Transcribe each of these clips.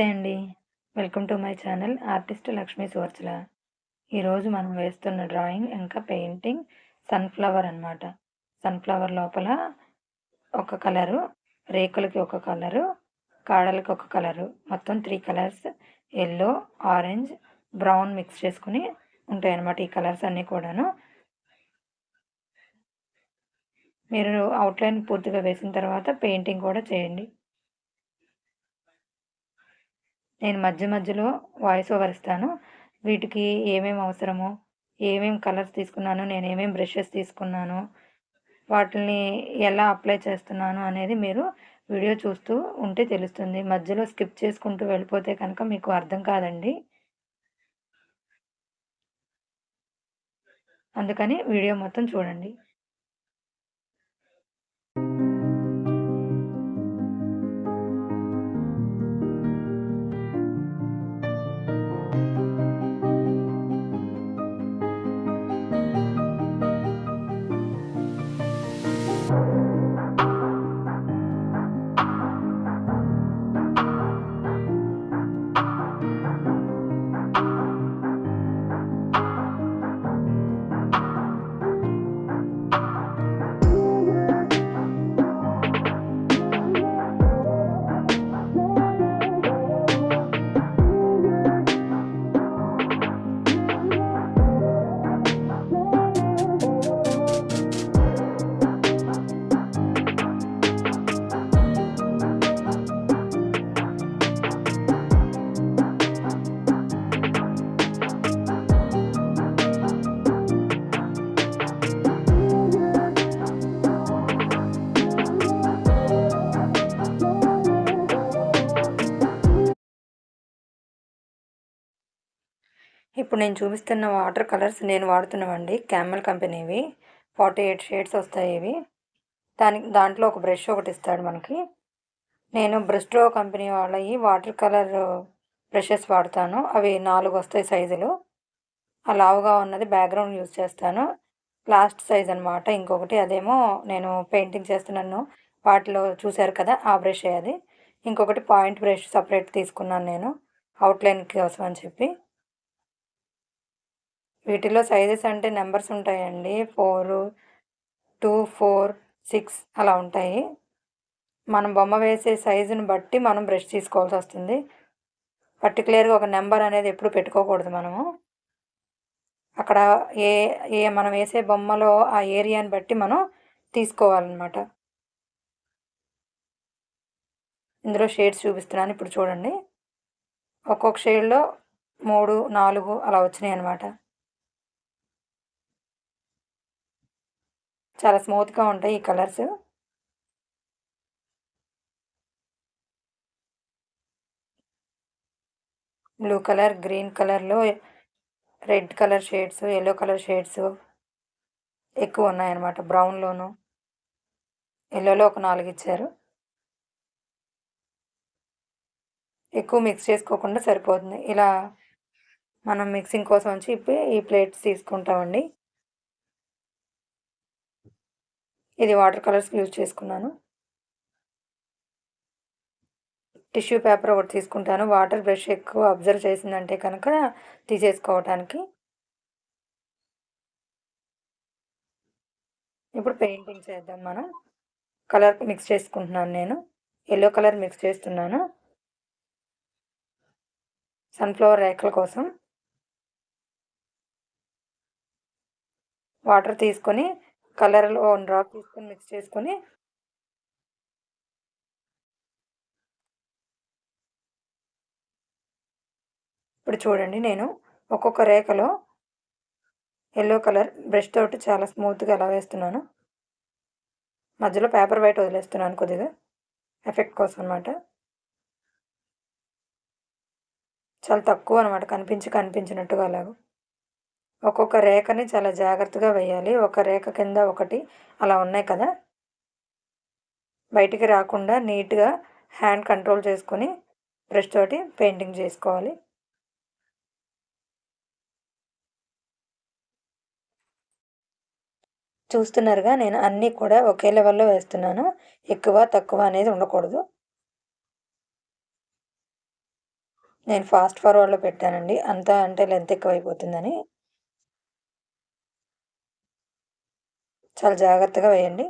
నమస్తే అండి. Welcome to my channel artist Lakshmi Suvarchala. ఈరోజు మనం వేస్తున్న డ్రాయింగ్ ఇంకా పెయింటింగ్ సన్ఫ్లవర్ అనమాట సన్ఫ్లవర్ లోపల ఒక కలరు రేకులకి ఒక కలరు కాడలకి ఒక కలరు. మొత్తం three colours yellow orange brown mix చేసుకుని ఉంటాయి అన్నమాట ఈ కలర్స్ అన్నీ కూడాను. మీరు అవుట్లైన్ పూర్తిగా వేసిన తర్వాత పెయింటింగ్ కూడా చేయండి. నేను మధ్య మధ్యలో వాయిస్ ఓవర్ ఇస్తాను. వీటికి ఏమేమి అవసరమో ఏమేమి కలర్స్ తీసుకున్నాను నేను ఏమేమి బ్రషెస్ తీసుకున్నాను వాటిని ఎలా అప్లై చేస్తున్నాను అనేది మీరు వీడియో చూస్తూ ఉంటే తెలుస్తుంది. మధ్యలో స్కిప్ చేసుకుంటూ వెళ్ళిపోతే కనుక మీకు అర్థం కాదండి. అందుకని వీడియో మొత్తం చూడండి. ఇప్పుడు నేను చూపిస్తున్న వాటర్ కలర్స్ నేను వాడుతున్నామండి క్యామెల్ కంపెనీవి. ఫార్టీ ఎయిట్ షేడ్స్ వస్తాయి ఇవి. దానికి దాంట్లో ఒక బ్రష్ ఒకటి ఇస్తాడు మనకి. నేను బ్రిస్ట్రో కంపెనీ వాళ్ళవి వాటర్ కలర్ బ్రషెస్ వాడతాను. అవి నాలుగు వస్తాయి సైజులు. ఆ లావుగా ఉన్నది బ్యాక్గ్రౌండ్ యూజ్ చేస్తాను. లాస్ట్ సైజ్ అనమాట ఇంకొకటి అదేమో నేను పెయింటింగ్ చేస్తున్నాను. వాటిలో చూశారు కదా ఆ బ్రష్ అది. ఇంకొకటి పాయింట్ బ్రష్ సపరేట్ తీసుకున్నాను నేను. అవుట్లైన్ కోసం అని చెప్పి. వీటిలో సైజెస్ అంటే నెంబర్స్ ఉంటాయండి. ఫోర్ టూ ఫోర్ సిక్స్ అలా ఉంటాయి. మనం బొమ్మ వేసే సైజుని బట్టి మనం బ్రష్ తీసుకోవాల్సి వస్తుంది. పర్టికులర్గా ఒక నెంబర్ అనేది ఎప్పుడు పెట్టుకోకూడదు మనము. అక్కడ ఏ ఏ మనం వేసే బొమ్మలో ఆ ఏరియాని బట్టి మనం తీసుకోవాలన్నమాట. ఇందులో షేడ్స్ చూపిస్తున్నాను. ఇప్పుడు చూడండి. ఒక్కొక్క షేడ్లో మూడు నాలుగు అలా వచ్చినాయి అన్నమాట చాలా స్మూత్గా ఉంటాయి ఈ కలర్స్. బ్లూ కలర్ గ్రీన్ కలర్లో red colour shades yellow colour shades ఎక్కువ ఉన్నాయన్నమాట. బ్రౌన్లోను ఎల్లోలో ఒక నాలుగు ఇచ్చారు. ఎక్కువ మిక్స్ చేసుకోకుండా సరిపోతుంది. ఇలా మనం మిక్సింగ్ కోసం వచ్చి ఈ ప్లేట్స్ తీసుకుంటామండి. ఇది వాటర్ కలర్స్ యూజ్ చేసుకున్నాను. టిష్యూ పేపర్ ఒకటి తీసుకుంటాను. వాటర్ బ్రష్ ఎక్కువ అబ్జర్వ్ చేసిందంటే కనుక తీసేసుకోవటానికి. ఇప్పుడు పెయింటింగ్ చేద్దాం మనం. కలర్ మిక్స్ చేసుకుంటున్నాను నేను. ఎల్లో కలర్ మిక్స్ చేస్తున్నాను. సన్ఫ్లవర్ రేఖల కోసం. వాటర్ తీసుకొని కలర్లో వన్ డ్రాప్ తీసుకొని మిక్స్ చేసుకొని ఇప్పుడు చూడండి నేను ఒక్కొక్క రేఖలో ఎల్లో కలర్ బ్రష్ తోటి చాలా స్మూత్గా ఎలా వేస్తున్నాను. మధ్యలో పేపర్ వైట్ వదిలేస్తున్నాను కొద్దిగా ఎఫెక్ట్ కోసం అనమాట చాలా తక్కువ అనమాట కనిపించి కనిపించినట్టుగా అలాగ. ఒక్కొక్క రేఖని చాలా జాగ్రత్తగా వేయాలి. ఒక రేఖ కింద ఒకటి అలా ఉన్నాయి కదా? బయటికి రాకుండా నీట్గా హ్యాండ్ కంట్రోల్ చేసుకొని బ్రష్ తోటి పెయింటింగ్ చేసుకోవాలి. చూస్తున్నారుగా నేను అన్నీ కూడా ఒకే లెవెల్లో వేస్తున్నాను. ఎక్కువ తక్కువ అనేది ఉండకూడదు. నేను ఫాస్ట్ ఫార్వర్డ్లో పెట్టానండి. అంతా అంటే లెంత్ ఎక్కువైపోతుందని. చాలా జాగ్రత్తగా వేయండి.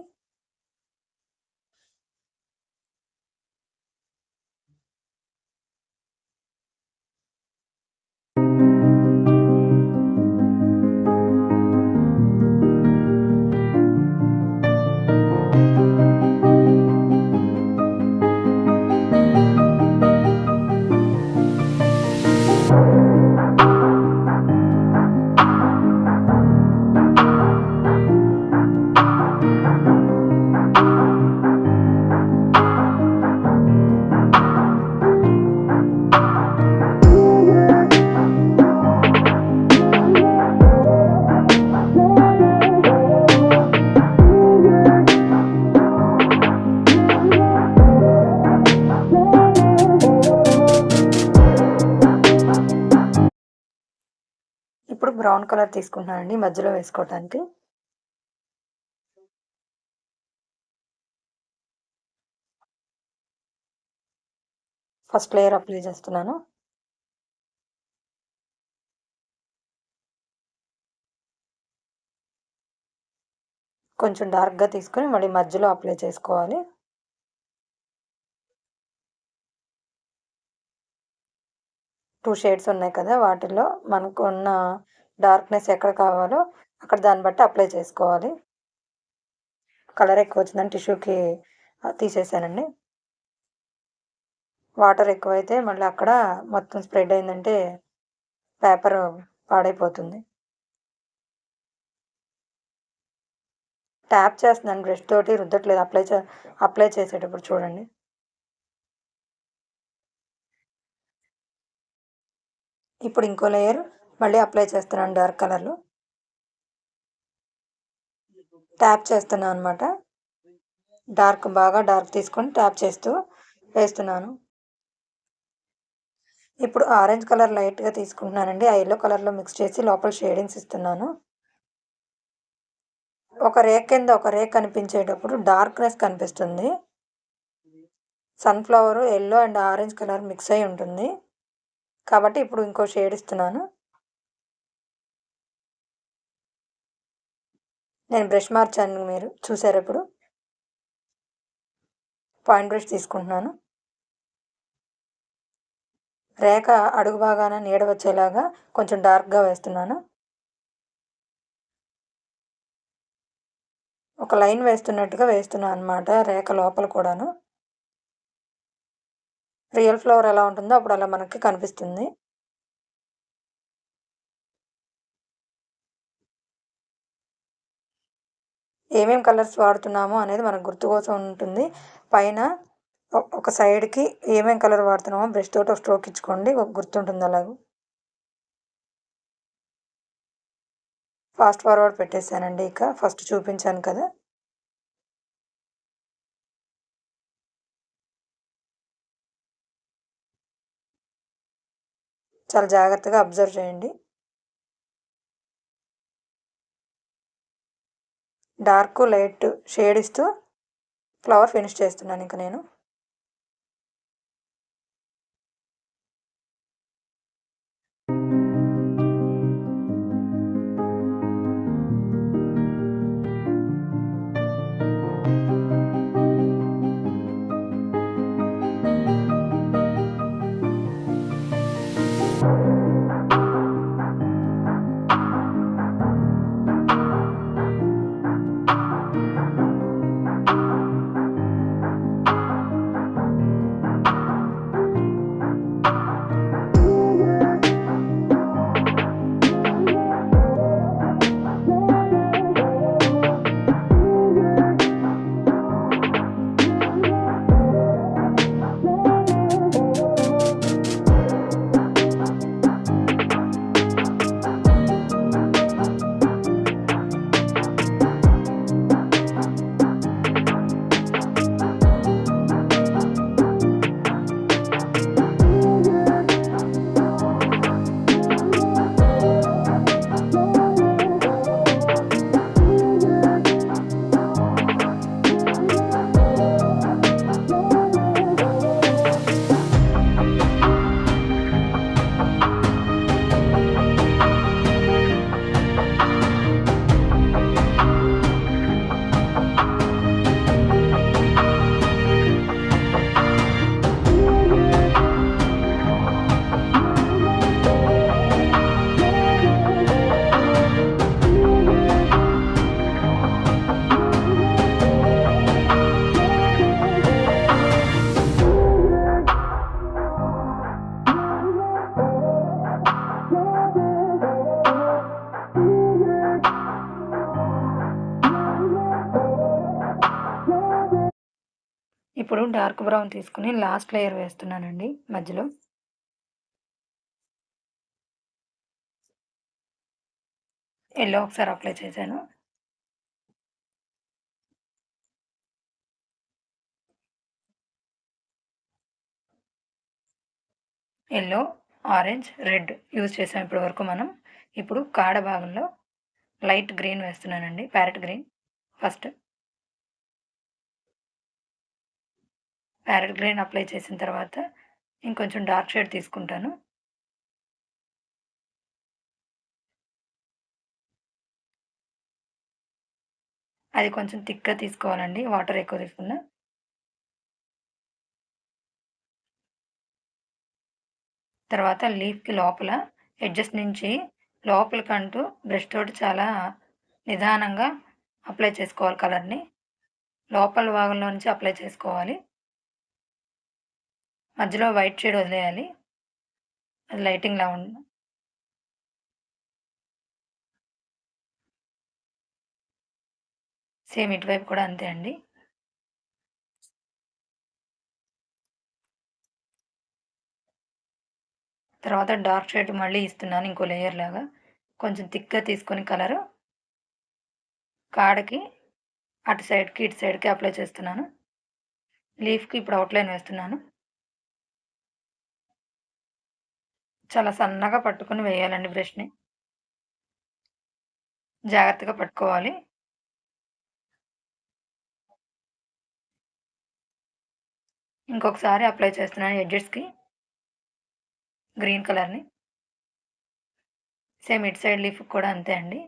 బ్రౌన్ కలర్ తీసుకుంటున్నానండి మధ్యలో వేసుకోవటానికి. ఫస్ట్ లేయర్ అప్లై చేస్తున్నాను. కొంచెం డార్క్గా తీసుకొని మళ్ళీ మధ్యలో అప్లై చేసుకోవాలి. టూ షేడ్స్ ఉన్నాయి కదా వాటిల్లో మనకు ఉన్న డార్క్నెస్ ఎక్కడ కావాలో అక్కడ దాన్ని బట్టి అప్లై చేసుకోవాలి. కలర్ ఎక్కువ వచ్చిందని టిష్యూకి తీసేసానండి. వాటర్ ఎక్కువైతే మళ్ళీ అక్కడ మొత్తం స్ప్రెడ్ అయిందంటే పేపర్ పాడైపోతుంది. ట్యాప్ చేస్తున్నాను బ్రష్ తోటి రుద్దట్లేదు. అప్లై చే అప్లై చేసేటప్పుడు చూడండి. ఇప్పుడు ఇంకో లేయర్ మళ్ళీ అప్లై చేస్తున్నాను డార్క్ కలర్లో? ట్యాప్ చేస్తున్నాను అనమాట డార్క్ బాగా డార్క్ తీసుకొని ట్యాప్ చేస్తూ వేస్తున్నాను. ఇప్పుడు ఆరెంజ్ కలర్ లైట్గా తీసుకుంటున్నానండి. ఆ ఎల్లో కలర్లో మిక్స్ చేసి లోపల షేడింగ్స్ ఇస్తున్నాను. ఒక రేక్ కింద ఒక రేక్ కనిపించేటప్పుడు డార్క్నెస్ కనిపిస్తుంది. Sunflower yellow and orange colour mix అయి ఉంటుంది. కాబట్టి ఇప్పుడు ఇంకో షేడ్ ఇస్తున్నాను. నేను బ్రష్ మార్చాను మీరు చూసారు ఇప్పుడు? పాయింట్ బ్రష్ తీసుకుంటున్నాను. రేఖ అడుగు భాగాన నీడ వచ్చేలాగా కొంచెం డార్క్గా వేస్తున్నాను. ఒక లైన్ వేస్తున్నట్టుగా వేస్తున్నాను అనమాట రేఖ లోపల కూడాను. రియల్ ఫ్లవర్ ఎలా ఉంటుందో అప్పుడు అలా మనకి కనిపిస్తుంది. ఏమేమి కలర్స్ వాడుతున్నామో అనేది మనకు గుర్తు కోసం ఉంటుంది. పైన ఒక సైడ్కి ఏమేమి కలర్ వాడుతున్నామో బ్రష్ తోటి ఒక స్ట్రోక్ ఇచ్చుకోండి. ఒక గుర్తుంటుంది అలాగూ. ఫాస్ట్ ఫార్వర్డ్ పెట్టేశానండి ఇక. ఫస్ట్ చూపించాను కదా. చాలా జాగ్రత్తగా అబ్జర్వ్ చేయండి. డార్క్ లైట్ షేడ్ ఇస్తూ ఫ్లవర్ ఫినిష్ చేస్తున్నాను ఇంకా నేను. డార్క్ బ్రౌన్ తీసుకుని లాస్ట్ లేయర్ వేస్తున్నానండి మధ్యలో. ఎల్లో ఒకసారి అప్లై చేశాను. ఎల్లో ఆరెంజ్ రెడ్ యూజ్ చేసాం ఇప్పటి వరకు మనం. ఇప్పుడు కాడ భాగంలో లైట్ గ్రీన్ వేస్తున్నానండి parrot green first. Parrot green apply చేసిన తర్వాత ఇంకొంచెం డార్క్ షేడ్ తీసుకుంటాను. అది కొంచెం థిక్గా తీసుకోవాలండి వాటర్ ఎక్కువ తీసుకున్నా తర్వాత లీఫ్కి లోపల ఎడ్జస్ట్ నుంచి లోపలికంటూ బ్రష్ తోటి చాలా నిదానంగా అప్లై చేసుకోవాలి కలర్ని. లోపల భాగంలో నుంచి అప్లై చేసుకోవాలి. మధ్యలో వైట్ షేడ్ వదిలేయాలి. అది లైటింగ్లా ఉండి సేమ్ ఇటువైపు కూడా అంతే అండి. తర్వాత డార్క్ షేడ్ మళ్ళీ ఇస్తున్నాను ఇంకో లేయర్ లాగా. కొంచెం థిక్గా తీసుకొని కలరు కాడకి అటు సైడ్కి ఇటు సైడ్కి అప్లై చేస్తున్నాను. లీఫ్కి ఇప్పుడు అవుట్లైన్ వేస్తున్నాను. చాలా సన్నగా పట్టుకుని వేయాలండి బ్రష్ని. జాగ్రత్తగా పట్టుకోవాలి. ఇంకొకసారి అప్లై చేస్తున్నాను ఎడ్జెస్కి గ్రీన్ కలర్ని. సేమ్ ఇట్ సైడ్ లీఫ్ కూడా అంతే అండి.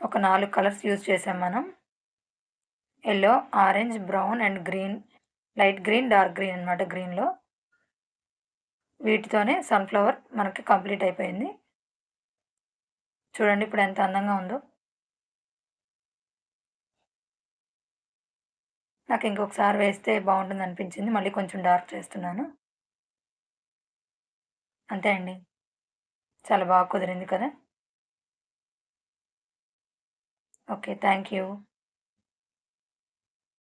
ఒక నాలుగు కలర్స్ యూజ్ చేసాం మనం. Yellow orange brown and green. Light green dark green అనమాట గ్రీన్లో. వీటితోనే సన్ఫ్లవర్ మనకి కంప్లీట్ అయిపోయింది. చూడండి ఇప్పుడు ఎంత అందంగా ఉందో. నాకు ఇంకొకసారి వేస్తే బాగుంటుంది అనిపించింది. మళ్ళీ కొంచెం డార్క్ చేస్తున్నాను. అంతే అండి. చాలా బాగా కుదిరింది కదా. Okay thank you